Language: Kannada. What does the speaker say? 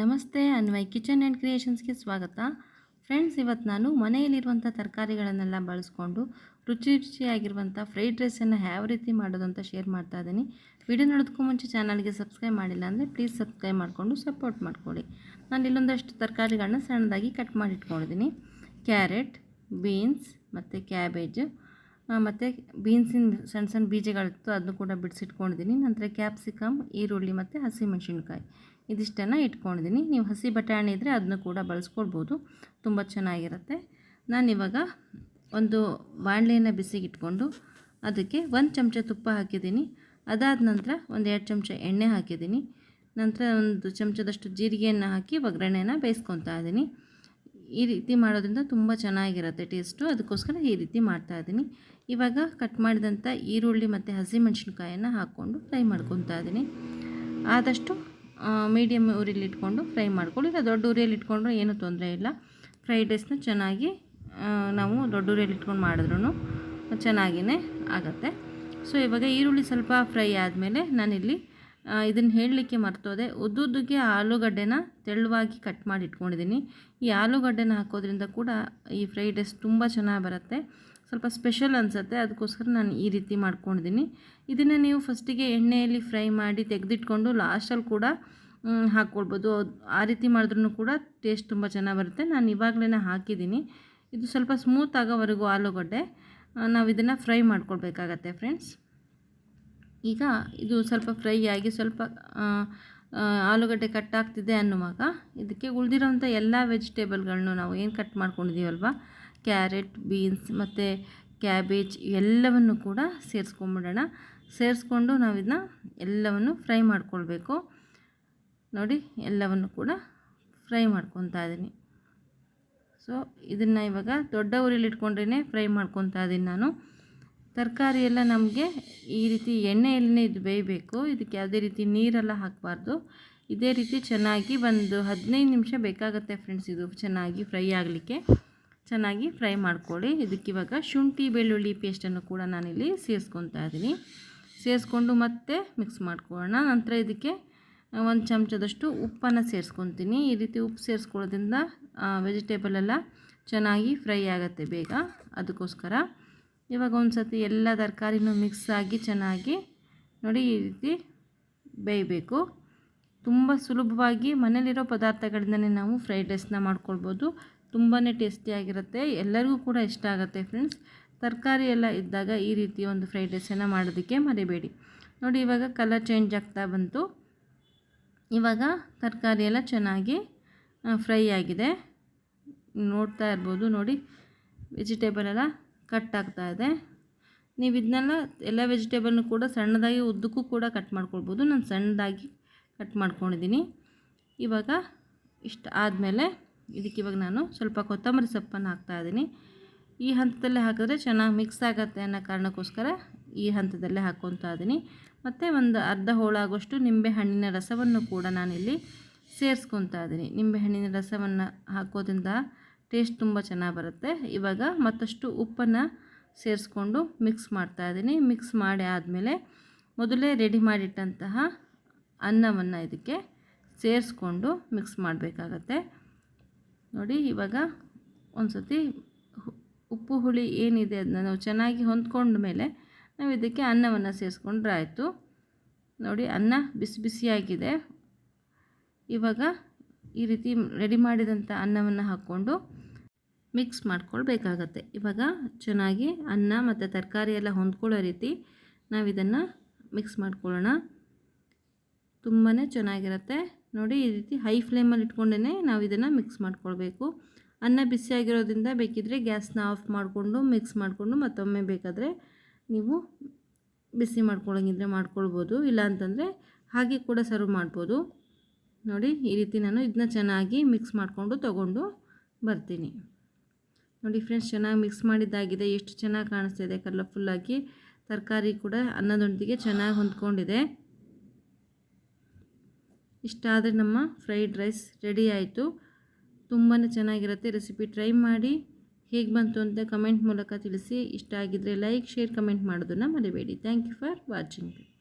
ನಮಸ್ತೆ, ಅನ್ವಯ್. ಕಿಚನ್ ಆ್ಯಂಡ್ ಕ್ರಿಯೇಷನ್ಸ್ಗೆ ಸ್ವಾಗತ. ಫ್ರೆಂಡ್ಸ್, ಇವತ್ತು ನಾನು ಮನೆಯಲ್ಲಿರುವಂಥ ತರಕಾರಿಗಳನ್ನೆಲ್ಲ ಬಳಸ್ಕೊಂಡು ರುಚಿ ರುಚಿಯಾಗಿರುವಂಥ ಫ್ರೈಡ್ ರೈಸನ್ನು ಯಾವ ರೀತಿ ಮಾಡೋದು ಅಂತ ಶೇರ್ ಮಾಡ್ತಾ ಇದ್ದೀನಿ. ವಿಡಿಯೋ ನೋಡೋದಕ್ಕೂ ಮುಂಚೆ ಚಾನಲ್ಗೆ ಸಬ್ಸ್ಕ್ರೈಬ್ ಮಾಡಿಲ್ಲ ಅಂದರೆ ಪ್ಲೀಸ್ ಸಬ್ಸ್ಕ್ರೈಬ್ ಮಾಡಿಕೊಂಡು ಸಪೋರ್ಟ್ ಮಾಡ್ಕೊಳ್ಳಿ. ನಾನು ಇಲ್ಲೊಂದಷ್ಟು ತರಕಾರಿಗಳನ್ನ ಸಣ್ಣದಾಗಿ ಕಟ್ ಮಾಡಿ ಇಟ್ಕೊಂಡಿದ್ದೀನಿ. ಕ್ಯಾರೆಟ್, ಬೀನ್ಸ್ ಮತ್ತು ಕ್ಯಾಬೇಜ್ ಮತ್ತು ಬೀನ್ಸಿನ ಸಣ್ಣ ಸಣ್ಣ ಬೀಜಗಳಿತ್ತು ಅದನ್ನು ಕೂಡ ಬಿಡಿಸಿಟ್ಕೊಂಡಿದ್ದೀನಿ. ನಂತರ ಕ್ಯಾಪ್ಸಿಕಮ್, ಈರುಳ್ಳಿ ಮತ್ತು ಹಸಿಮೆಣಸಿನ್ಕಾಯಿ. ಇದಿಷ್ಟನ್ನು ಇಟ್ಕೊಂಡಿದ್ದೀನಿ. ನೀವು ಹಸಿ ಬಟಾಣಿ ಇದ್ದರೆ ಅದನ್ನು ಕೂಡ ಬಳಸ್ಕೊಳ್ಬೋದು. ತುಂಬ ಚೆನ್ನಾಗಿರುತ್ತೆ. ನಾನಿವಾಗ ಒಂದು ಬಾಣಲೆಯನ್ನು ಬಿಸಿಗಿಟ್ಕೊಂಡು ಅದಕ್ಕೆ ಒಂದು ಚಮಚ ತುಪ್ಪ ಹಾಕಿದ್ದೀನಿ. ಅದಾದ ನಂತರ ಒಂದು ಎರಡು ಚಮಚ ಎಣ್ಣೆ ಹಾಕಿದ್ದೀನಿ. ನಂತರ ಒಂದು ಚಮಚದಷ್ಟು ಜೀರಿಗೆಯನ್ನು ಹಾಕಿ ಒಗ್ಗರಣೆನ ಬೇಯಿಸ್ಕೊತಾ ಇದ್ದೀನಿ. ಈ ರೀತಿ ಮಾಡೋದ್ರಿಂದ ತುಂಬ ಚೆನ್ನಾಗಿರುತ್ತೆ ಟೇಸ್ಟು. ಅದಕ್ಕೋಸ್ಕರ ಈ ರೀತಿ ಮಾಡ್ತಾ ಇದ್ದೀನಿ. ಇವಾಗ ಕಟ್ ಮಾಡಿದಂಥ ಈರುಳ್ಳಿ ಮತ್ತು ಹಸಿಮೆಣ್ಸಿನ್ಕಾಯನ್ನು ಹಾಕ್ಕೊಂಡು ಫ್ರೈ ಮಾಡ್ಕೊತಾ ಇದ್ದೀನಿ. ಆದಷ್ಟು ಮೀಡಿಯಮ್ ಉರಿಯಲ್ಲಿ ಇಟ್ಕೊಂಡು ಫ್ರೈ ಮಾಡ್ಕೊಳ್ಳಿ. ಇಲ್ಲ, ದೊಡ್ಡ ಉರಿಯಲ್ಲಿ ಇಟ್ಕೊಂಡ್ರೆ ಏನೂ ತೊಂದರೆ ಇಲ್ಲ. ಫ್ರೈಡ್ ರೈಸ್ನ ಚೆನ್ನಾಗಿ ನಾವು ದೊಡ್ಡ ಉರಿಯಲ್ಲಿ ಇಟ್ಕೊಂಡು ಮಾಡಿದ್ರೂ ಚೆನ್ನಾಗಿಯೇ ಆಗುತ್ತೆ. ಸೊ ಇವಾಗ ಈರುಳ್ಳಿ ಸ್ವಲ್ಪ ಫ್ರೈ ಆದಮೇಲೆ ನಾನಿಲ್ಲಿ ಇದನ್ನು ಹೇಳಲಿಕ್ಕೆ ಮರ್ತೋದೆ. ಉದ್ದುದ್ದಕ್ಕೆ ಆಲೂಗಡ್ಡೆನ ತೆಳುವಾಗಿ ಕಟ್ ಮಾಡಿ ಇಟ್ಕೊಂಡಿದ್ದೀನಿ. ಈ ಆಲೂಗಡ್ಡೆನ ಹಾಕೋದ್ರಿಂದ ಕೂಡ ಈ ಫ್ರೈಡ್ ರೈಸ್ ತುಂಬ ಚೆನ್ನಾಗಿ ಬರುತ್ತೆ. ಸ್ವಲ್ಪ ಸ್ಪೆಷಲ್ ಅನಿಸುತ್ತೆ, ಅದಕ್ಕೋಸ್ಕರ ನಾನು ಈ ರೀತಿ ಮಾಡ್ಕೊಂಡಿದ್ದೀನಿ ಇದನ್ನು ನೀವು ಫಸ್ಟಿಗೆ ಎಣ್ಣೆಯಲ್ಲಿ ಫ್ರೈ ಮಾಡಿ ತೆಗೆದಿಟ್ಕೊಂಡು ಲಾಸ್ಟಲ್ಲಿ ಕೂಡ ಹಾಕ್ಕೊಳ್ಬೋದು ಆ ರೀತಿ ಮಾಡಿದ್ರೂ ಕೂಡ ಟೇಸ್ಟ್ ತುಂಬ ಚೆನ್ನಾಗಿ ಬರುತ್ತೆ. ನಾನು ಇವಾಗಲೇ ಹಾಕಿದ್ದೀನಿ ಇದು ಸ್ವಲ್ಪ ಸ್ಮೂತ್ ಆಗೋವರೆಗೂ ಆಲೂಗಡ್ಡೆ. ನಾವು ಇದನ್ನು ಫ್ರೈ ಮಾಡ್ಕೊಳ್ಬೇಕಾಗತ್ತೆ ಫ್ರೆಂಡ್ಸ್. ಈಗ ಇದು ಸ್ವಲ್ಪ ಫ್ರೈ ಆಗಿ ಸ್ವಲ್ಪ ಆಲೂಗಡ್ಡೆ ಕಟ್ ಆಗ್ತಿದೆ ಅನ್ನುವಾಗ, ಇದಕ್ಕೆ ಉಳಿದಿರೋಂಥ ಎಲ್ಲ ವೆಜಿಟೇಬಲ್ಗಳನ್ನು ನಾವು ಏನು ಕಟ್ ಮಾಡ್ಕೊಂಡಿದ್ದೀವಲ್ವ ಕ್ಯಾರೆಟ್, ಬೀನ್ಸ್ ಮತ್ತು ಕ್ಯಾಬೇಜ್ ಎಲ್ಲವನ್ನು ಕೂಡ ಸೇರಿಸ್ಕೊಂಬಿಡೋಣ. ಸೇರಿಸ್ಕೊಂಡು ನಾವು ಇದನ್ನ ಎಲ್ಲವನ್ನು ಫ್ರೈ ಮಾಡ್ಕೊಳ್ಬೇಕು. ನೋಡಿ, ಎಲ್ಲವನ್ನು ಕೂಡ ಫ್ರೈ ಮಾಡ್ಕೊತಾ ಇದ್ದೀನಿ. ಸೊ, ಇದನ್ನು ಇವಾಗ ದೊಡ್ಡ ಉರಿಯಲ್ಲಿ ಇಟ್ಕೊಂಡ್ರೇ ಫ್ರೈ ಮಾಡ್ಕೊತಾ ಇದ್ದೀನಿ ನಾನು. ತರಕಾರಿ ಎಲ್ಲ ನಮಗೆ ಈ ರೀತಿ ಎಣ್ಣೆಯಲ್ಲೇ ಇದು ಬೇಯಬೇಕು. ಇದಕ್ಕೆ ಯಾವುದೇ ರೀತಿ ನೀರೆಲ್ಲ ಹಾಕಬಾರ್ದು. ಇದೇ ರೀತಿ ಚೆನ್ನಾಗಿ ಒಂದು ಹದಿನೈದು ನಿಮಿಷ ಬೇಕಾಗುತ್ತೆ ಫ್ರೆಂಡ್ಸ್, ಇದು ಚೆನ್ನಾಗಿ ಫ್ರೈ ಆಗಲಿಕ್ಕೆ. ಚೆನ್ನಾಗಿ ಫ್ರೈ ಮಾಡ್ಕೊಳ್ಳಿ. ಇದಕ್ಕೆ ಇವಾಗ ಶುಂಠಿ, ಬೆಳ್ಳುಳ್ಳಿ ಪೇಸ್ಟನ್ನು ಕೂಡ ನಾನಿಲ್ಲಿ ಸೇರಿಸ್ಕೊತಾ ಇದ್ದೀನಿ. ಸೇರಿಸ್ಕೊಂಡು ಮತ್ತೆ ಮಿಕ್ಸ್ ಮಾಡ್ಕೊಳ್ಳೋಣ. ನಂತರ ಇದಕ್ಕೆ ಒಂದು ಚಮಚದಷ್ಟು ಉಪ್ಪನ್ನು ಸೇರಿಸ್ಕೊತೀನಿ. ಈ ರೀತಿ ಉಪ್ಪು ಸೇರಿಸ್ಕೊಳ್ಳೋದ್ರಿಂದ ವೆಜಿಟೇಬಲ್ ಎಲ್ಲ ಚೆನ್ನಾಗಿ ಫ್ರೈ ಆಗುತ್ತೆ ಬೇಗ. ಅದಕ್ಕೋಸ್ಕರ ಇವಾಗ ಒಂದು ಸತಿ ಎಲ್ಲ ತರಕಾರಿನೂ ಮಿಕ್ಸ್ ಆಗಿ ಚೆನ್ನಾಗಿ ನೋಡಿ ಈ ರೀತಿ ಬೇಯಬೇಕು. ತುಂಬ ಸುಲಭವಾಗಿ ಮನೇಲಿರೋ ಪದಾರ್ಥಗಳಿಂದಲೇ ನಾವು ಫ್ರೈಡ್ ರೈಸ್ನ ಮಾಡ್ಕೊಳ್ಬೋದು. ತುಂಬಾ ಟೇಸ್ಟಿಯಾಗಿರುತ್ತೆ ಎಲ್ಲರಿಗೂ ಕೂಡ ಇಷ್ಟ ಆಗುತ್ತೆ ಫ್ರೆಂಡ್ಸ್. ತರಕಾರಿ ಎಲ್ಲ ಇದ್ದಾಗ ಈ ರೀತಿ ಒಂದು ಫ್ರೈಡ್ ರೈಸನ್ನು ಮಾಡೋದಕ್ಕೆ ಮರಿಬೇಡಿ. ನೋಡಿ, ಇವಾಗ ಕಲರ್ ಚೇಂಜ್ ಆಗ್ತಾ ಬಂತು. ಇವಾಗ ತರಕಾರಿ ಎಲ್ಲ ಚೆನ್ನಾಗಿ ಫ್ರೈ ಆಗಿದೆ. ನೋಡ್ತಾ ಇರ್ಬೋದು. ನೋಡಿ, ವೆಜಿಟೇಬಲ್ ಎಲ್ಲ ಕಟ್ ಆಗ್ತಾ ಇದೆ. ನೀವು ಇದನ್ನೆಲ್ಲ ಎಲ್ಲ ವೆಜಿಟೇಬಲ್ನು ಕೂಡ ಸಣ್ಣದಾಗಿ ಉದ್ದಕ್ಕೂ ಕೂಡ ಕಟ್ ಮಾಡ್ಕೊಳ್ಬೋದು. ನಾನು ಸಣ್ಣದಾಗಿ ಕಟ್ ಮಾಡ್ಕೊಂಡಿದ್ದೀನಿ. ಇವಾಗ ಇಷ್ಟು ಆದಮೇಲೆ ಇದಕ್ಕೆ ಇವಾಗ ನಾನು ಸ್ವಲ್ಪ ಕೊತ್ತಂಬರಿ ಸೊಪ್ಪನ್ನು ಹಾಕ್ತಾಯಿದ್ದೀನಿ ಈ ಹಂತದಲ್ಲೇ ಹಾಕಿದ್ರೆ ಚೆನ್ನಾಗಿ ಮಿಕ್ಸ್ ಆಗುತ್ತೆ ಅನ್ನೋ ಕಾರಣಕ್ಕೋಸ್ಕರ ಈ ಹಂತದಲ್ಲೇ ಹಾಕ್ಕೊತಾ ಇದ್ದೀನಿ. ಮತ್ತು ಒಂದು ಅರ್ಧ ಹೋಳಾಗುವಷ್ಟು ನಿಂಬೆ ಹಣ್ಣಿನ ರಸವನ್ನು ಕೂಡ ನಾನಿಲ್ಲಿ ಸೇರಿಸ್ಕೊತಾ ಇದ್ದೀನಿ. ನಿಂಬೆ ಹಣ್ಣಿನ ರಸವನ್ನು ಹಾಕೋದ್ರಿಂದ ಟೇಸ್ಟ್ ತುಂಬ ಚೆನ್ನಾಗಿ ಬರುತ್ತೆ. ಇವಾಗ ಮತ್ತಷ್ಟು ಉಪ್ಪನ್ನು ಸೇರಿಸ್ಕೊಂಡು ಮಿಕ್ಸ್ ಮಾಡ್ತಾ ಇದ್ದೀನಿ. ಮಿಕ್ಸ್ ಮಾಡಿ ಆದಮೇಲೆ ಮೊದಲೇ ರೆಡಿ ಮಾಡಿಟ್ಟಂತಹ ಅನ್ನವನ್ನು ಇದಕ್ಕೆ ಸೇರಿಸ್ಕೊಂಡು ಮಿಕ್ಸ್ ಮಾಡಬೇಕಾಗತ್ತೆ. ನೋಡಿ, ಇವಾಗ ಒಂದು ಸತಿ ಉಪ್ಪು, ಹುಳಿ ಏನಿದೆ ಅದನ್ನ ನಾವು ಚೆನ್ನಾಗಿ ಹೊಂದ್ಕೊಂಡ ಮೇಲೆ ನಾವು ಇದಕ್ಕೆ ಅನ್ನವನ್ನು ಸೇರಿಸ್ಕೊಂಡ್ರೆ ಆಯಿತು ನೋಡಿ, ಅನ್ನ ಬಿಸಿ ಬಿಸಿಯಾಗಿದೆ. ಇವಾಗ ಈ ರೀತಿ ರೆಡಿ ಮಾಡಿದಂಥ ಅನ್ನವನ್ನು ಹಾಕ್ಕೊಂಡು ಮಿಕ್ಸ್ ಮಾಡ್ಕೊಳ್ಬೇಕಾಗತ್ತೆ. ಇವಾಗ ಚೆನ್ನಾಗಿ ಅನ್ನ ಮತ್ತು ತರಕಾರಿ ಎಲ್ಲ ಹೊಂದ್ಕೊಳ್ಳೋ ರೀತಿ ನಾವು ಇದನ್ನು ಮಿಕ್ಸ್ ಮಾಡ್ಕೊಳ್ಳೋಣ. ತುಂಬಾ ಚೆನ್ನಾಗಿರುತ್ತೆ. ನೋಡಿ ಈ ರೀತಿ ಹೈ ಫ್ಲೇಮಲ್ಲಿ ಇಟ್ಕೊಂಡೇ ನಾವು ಇದನ್ನು ಮಿಕ್ಸ್ ಮಾಡ್ಕೊಳ್ಬೇಕು. ಅನ್ನ ಬಿಸಿಯಾಗಿರೋದ್ರಿಂದ ಬೇಕಿದ್ದರೆ ಗ್ಯಾಸ್ನ ಆಫ್ ಮಾಡಿಕೊಂಡು ಮಿಕ್ಸ್ ಮಾಡಿಕೊಂಡು ಮತ್ತೊಮ್ಮೆ ಬೇಕಾದರೆ ನೀವು ಬಿಸಿ ಮಾಡ್ಕೊಳ್ಳೋಂಗಿದ್ರೆ ಮಾಡ್ಕೊಳ್ಬೋದು. ಇಲ್ಲ ಅಂತಂದರೆ ಹಾಗೆ ಕೂಡ ಸರ್ವ್ ಮಾಡ್ಬೋದು. ನೋಡಿ ಈ ರೀತಿ ನಾನು ಇದನ್ನ ಚೆನ್ನಾಗಿ ಮಿಕ್ಸ್ ಮಾಡಿಕೊಂಡು ತೊಗೊಂಡು ಬರ್ತೀನಿ. ನೋಡಿ ಫ್ರೆಂಡ್ಸ್ ಚೆನ್ನಾಗಿ ಮಿಕ್ಸ್ ಮಾಡಿದ್ದಾಗಿದೆ. ಎಷ್ಟು ಚೆನ್ನಾಗಿ ಕಾಣಿಸ್ತಿದೆ. ಕಲರ್ಫುಲ್ಲಾಗಿ ತರಕಾರಿ ಕೂಡ ಅನ್ನದೊಂದಿಗೆ ಚೆನ್ನಾಗಿ ಹೊಂದ್ಕೊಂಡಿದೆ. ಇಷ್ಟ ಆದರೆ ನಮ್ಮ ಫ್ರೈಡ್ ರೈಸ್ ರೆಡಿ ಆಯಿತು. ತುಂಬಾ ಚೆನ್ನಾಗಿರುತ್ತೆ ರೆಸಿಪಿ. ಟ್ರೈ ಮಾಡಿ. ಹೇಗೆ ಬಂತು ಅಂತ ಕಮೆಂಟ್ ಮೂಲಕ ತಿಳಿಸಿ. ಇಷ್ಟ ಆಗಿದ್ದರೆ ಲೈಕ್, ಶೇರ್, ಕಮೆಂಟ್ ಮಾಡೋದನ್ನು ಮರಿಬೇಡಿ. Thank you for watching.